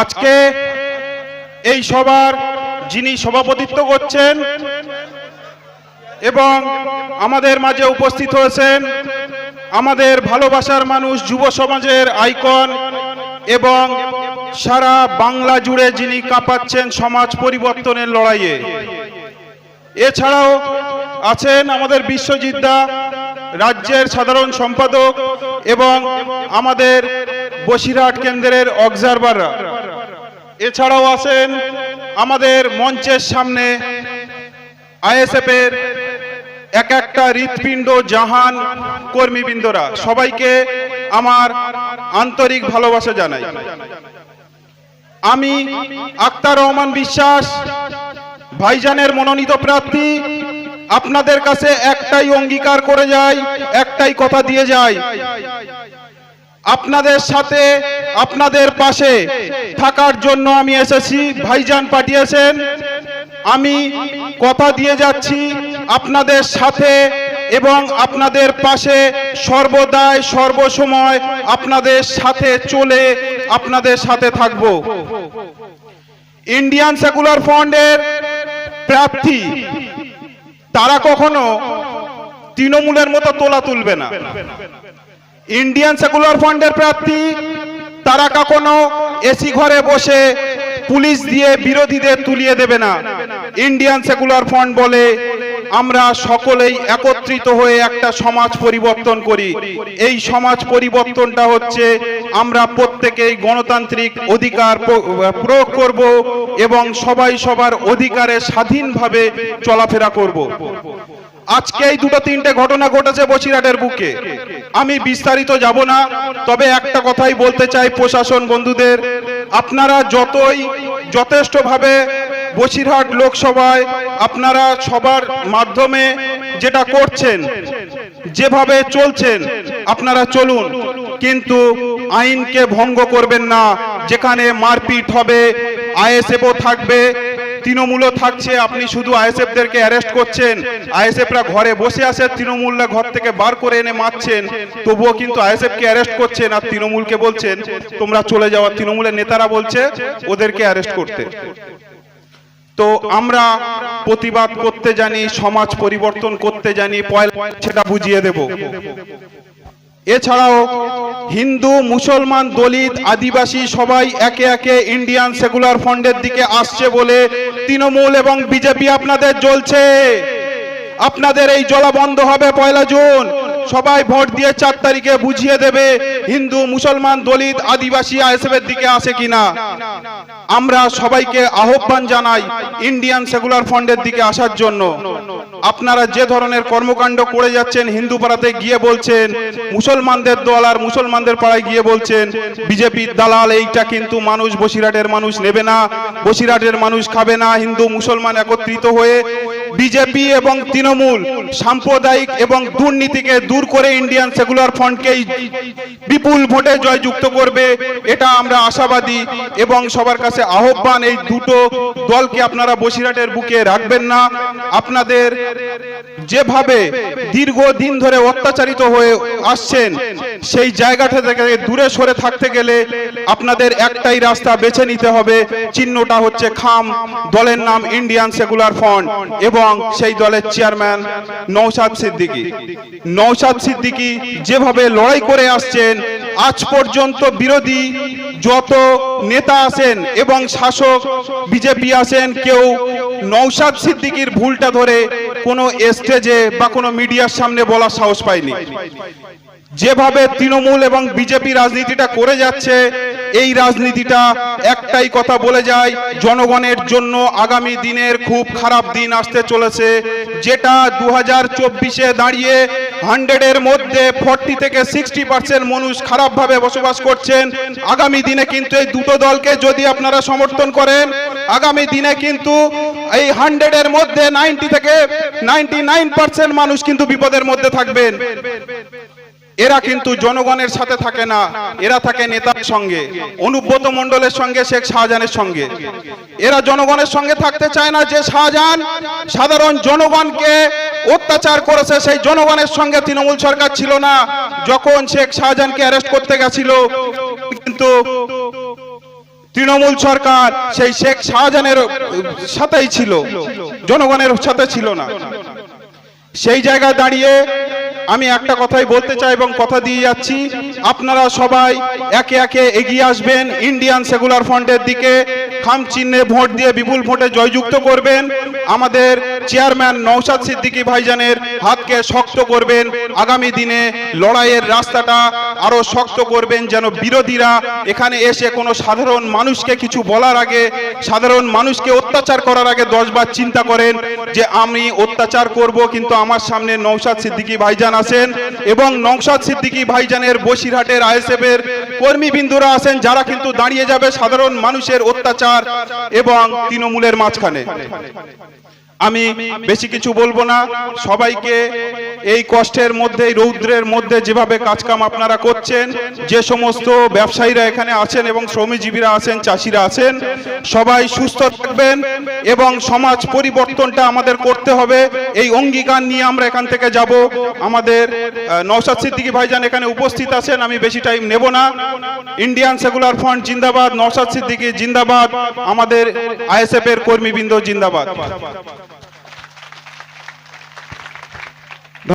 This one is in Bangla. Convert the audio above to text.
আজকে এই সবার যিনি সভাপতিত্ব করছেন এবং আমাদের মাঝে উপস্থিত হয়েছেন আমাদের ভালোবাসার মানুষ যুব সমাজের আইকন এবং সারা বাংলা জুড়ে যিনি কাঁপাচ্ছেন সমাজ পরিবর্তনের লড়াইয়ে। এছাড়াও আছেন আমাদের বিশ্বজিৎ দা, রাজ্যের সাধারণ সম্পাদক এবং আমাদের বসিরহাট কেন্দ্রের অবজারভাররা এছাড়াও আছেন আমাদের মঞ্চের সামনে আইএসএফ এর এক একটা হৃৎপিণ্ড জাহান কর্মীবৃন্দরা। সবাইকে আমার আন্তরিক ভালোবাসা জানাই। আমি আক্তার রহমান বিশ্বাস, ভাইজানের মনোনীত প্রার্থী। আপনাদের কাছে একটাই অঙ্গীকার করে যাই, একটাই কথা দিয়ে যাই। আপনাদের সাথে, আপনাদের পাশে থাকার জন্য আমি এসেছি, ভাইজান পাঠিয়েছেন। আমি কথা দিয়ে যাচ্ছি আপনাদের সাথে এবং আপনাদের পাশে সর্বদাই, সর্বসময় আপনাদের সাথে চলে আপনাদের সাথে থাকব। ইন্ডিয়ান সেকুলার ফ্রন্টের প্রার্থী, তারা কখনো তৃণমূলের মতো তোলা তুলবে না। ইন্ডিয়ান সেকুলার ফ্রন্টের প্রার্থী, তারা কখনো এসি ঘরে বসে পুলিশ দিয়ে বিরোধীদের তুলিয়ে দেবে না। ইন্ডিয়ান সেকুলার ফ্রন্ট বলে, আমরা সকলেই একত্রিত হয়ে একটা সমাজ পরিবর্তন করি। এই সমাজ পরিবর্তনটা হচ্ছে, আমরা প্রত্যেকেই গণতান্ত্রিক অধিকার প্রয়োগ করব এবং সবাই সবার অধিকারে স্বাধীনভাবে চলাফেরা করব। আজকে এই দুটো তিনটে ঘটনা ঘটেছে বসিরহাটের বুকে। আমি বিস্তারিত যাব না, তবে একটা কথাই বলতে চাই প্রশাসন বন্ধুদের। আপনারা যতই যথেষ্টভাবে বসিরহাট লোকসভায় আপনারা সবার মাধ্যমে যেটা করছেন, যেভাবে চলছেন, আপনারা চলুন। কিন্তু আইনকে ভঙ্গ করবেন না, যেখানে মারপিট হবে, আইএসএফও থাকবে তৃণমূলও থাকছে, আপনি শুধু আইএসএফদেরকে অ্যারেস্ট করছেন। আইএসএফরা ঘরে বসে আছে, তৃণমূলরা ঘর থেকে বার করে এনে মারছেন। তবুও কিন্তু আইএসএফকে অ্যারেস্ট করছেন আর তৃণমূলকে বলছেন, তোমরা চলে যাওয়া তৃণমূলের নেতারা বলছে, ওদেরকে অ্যারেস্ট করতে। তো আমরা প্রতিবাদ করতে জানি, সমাজ পরিবর্তন করতে জানি, পয়লা সেটা বুঝিয়ে দেব। এছাড়াও হিন্দু, মুসলমান, দলিত, আদিবাসী সবাই একে একে ইন্ডিয়ান সেকুলার ফন্ডের দিকে আসছে বলে তৃণমূল এবং বিজেপি আপনাদের জ্বলছে। আপনাদের এই জলা বন্ধ হবে পয়লা জুন। সবাই ভোট দিয়ে চার তারিখে বুঝিয়ে দেবে হিন্দু, মুসলমান, দলিত, আদিবাসী আইএসএফ এর দিকে আসে কিনা। আমরা সবাইকে আহ্বান জানাই ইন্ডিয়ান সেকুলার ফ্রন্টের দিকে আসার জন্য। আপনারা যে ধরনের কর্মকাণ্ড করে যাচ্ছেন, হিন্দু পাড়াতে গিয়ে বলছেন, মুসলমানদের দল আর মুসলমানদের পাড়ায় গিয়ে বলছেন বিজেপির দালাল, এইটা কিন্তু মানুষ, বসিরহাটের মানুষ নেবে না, বসিরহাটের মানুষ খাবে না, হিন্দু, মুসলমান একত্রিত হয়ে বিজেপি এবং তৃণমূল সাম্প্রদায়িক এবং দুর্নীতিকে দূর করে ইন্ডিয়ান সেকুলার ফ্রন্টকেই বিপুল ভোটে জয়যুক্ত করবে, এটা আমরা আশাবাদী এবং সবার কাছে আহ্বান, এই দুটো দলকে আপনারা বসিরহাটের বুকে রাখবেন না। আপনাদের যেভাবে দীর্ঘদিন ধরে অত্যাচারিত হয়ে আসছেন, সেই জায়গাটা থেকে দূরে সরে থাকতে গেলে আপনাদের একটাই রাস্তা বেছে নিতে হবে, চিহ্নটা হচ্ছে খাম দলের নাম ইন্ডিয়ান সেকুলার ফ্রন্ট এবং সেই দলের চেয়ারম্যান নৌসাদ সিদ্দিকী। নৌসাদ সিদ্দিকী যেভাবে লড়াই করে আসছেন, আজ পর্যন্ত বিরোধী যত নেতা আছেন এবং শাসক বিজেপি আছেন, কেউ নৌসাদ সিদ্দিকীর ভুলটা ধরে কোনো স্টেজে বা কোনো মিডিয়ার সামনে বলার সাহস পায়নি। যেভাবে তৃণমূল এবং বিজেপি রাজনীতিটা করে যাচ্ছে এই রাজনীতিটা একটাই কথা বলে যায়, জনগণের জন্য আগামী দিনের খুব খারাপ দিন আসতে চলেছে, যেটা দু হাজার চব্বিশে দাঁড়িয়ে হান্ড্রেডের মধ্যে ফর্টি থেকে সিক্সটি পার্সেন্ট মানুষ খারাপভাবে বসবাস করছেন। আগামী দিনে কিন্তু এই দুটো দলকে যদি আপনারা সমর্থন করেন, আগামী দিনে কিন্তু এই হান্ড্রেডের মধ্যে নাইনটি থেকে নাইনটি নাইন পার্সেন্ট মানুষ কিন্তু বিপদের মধ্যে থাকবেন। এরা কিন্তু জনগণের সাথে থাকে না, এরা থাকে নেতার সঙ্গে, অনুব্রত মণ্ডলের সঙ্গে, শেখ শাহজাহানের সঙ্গে। এরা জনগণের সঙ্গে থাকতে চায় না যে শাহজাহান সাধারণ জনগণকে অত্যাচার করেছে, সেই জনগণের সঙ্গে তৃণমূল সরকার ছিল না। যখন শেখ শাহজাহানকে অ্যারেস্ট করতে গেছিল, কিন্তু তৃণমূল সরকার সেই শেখ শাহজাহানের সাথেই ছিল, জনগণের সাথে ছিল না। সেই জায়গায় দাঁড়িয়ে আমি একটা কথাই বলতে চাই এবং কথা দিয়ে যাচ্ছি। আপনারা সবাই একে একে এগিয়ে আসবেন। ইন্ডিয়ান সেকুলার ফ্রন্টের দিকে খাম চিহ্নে ভোট দিয়ে বিপুল ভোটে জয়যুক্ত করবেন। আমাদের চেয়ারম্যান নৌসাদ সিদ্দিকী ভাইজানের হাতকে শক্ত করবেন। আগামী দিনে লড়াইয়ের রাস্তাটা আরও শক্ত করবেন যেন বিরোধীরা এখানে এসে কোনো সাধারণ মানুষকে কিছু বলার আগে, সাধারণ মানুষকে অত্যাচার করার আগে দশবার চিন্তা করেন যে আমি অত্যাচার করব, কিন্তু আমার সামনে নৌসাদ সিদ্দিকী ভাইজান আছেন এবং নৌসাদ সিদ্দিকী ভাইজানের বসিরহাটের আইএসএফ এর কর্মীবিন্দুরা আছেন যারা কিন্তু দাঁড়িয়ে যাবে সাধারণ মানুষের অত্যাচার এবং তৃণমূলের মাঝখানে। আমি বেশি কিছু বলব না। সবাইকে এই কষ্টের মধ্যে, এই রৌদ্রের মধ্যে যেভাবে কাজকাম আপনারা করছেন, যে সমস্ত ব্যবসায়ীরা এখানে আছেন এবং শ্রমজীবীরা আছেন, চাষিরা আছেন, সবাই সুস্থ থাকবেন এবং সমাজ পরিবর্তনটা আমাদের করতে হবে। এই অঙ্গীকার নিয়ে আমরা এখান থেকে যাব। আমাদের নওশাদ সিদ্দিকী ভাইজান এখানে উপস্থিত আছেন, আমি বেশি টাইম নেব না। ইন্ডিয়ান সেকুলার ফ্রন্ট জিন্দাবাদ, নওশাদ সিদ্দিকি জিন্দাবাদ, আমাদের আইএসএফ এর কর্মীবৃন্দ জিন্দাবাদ।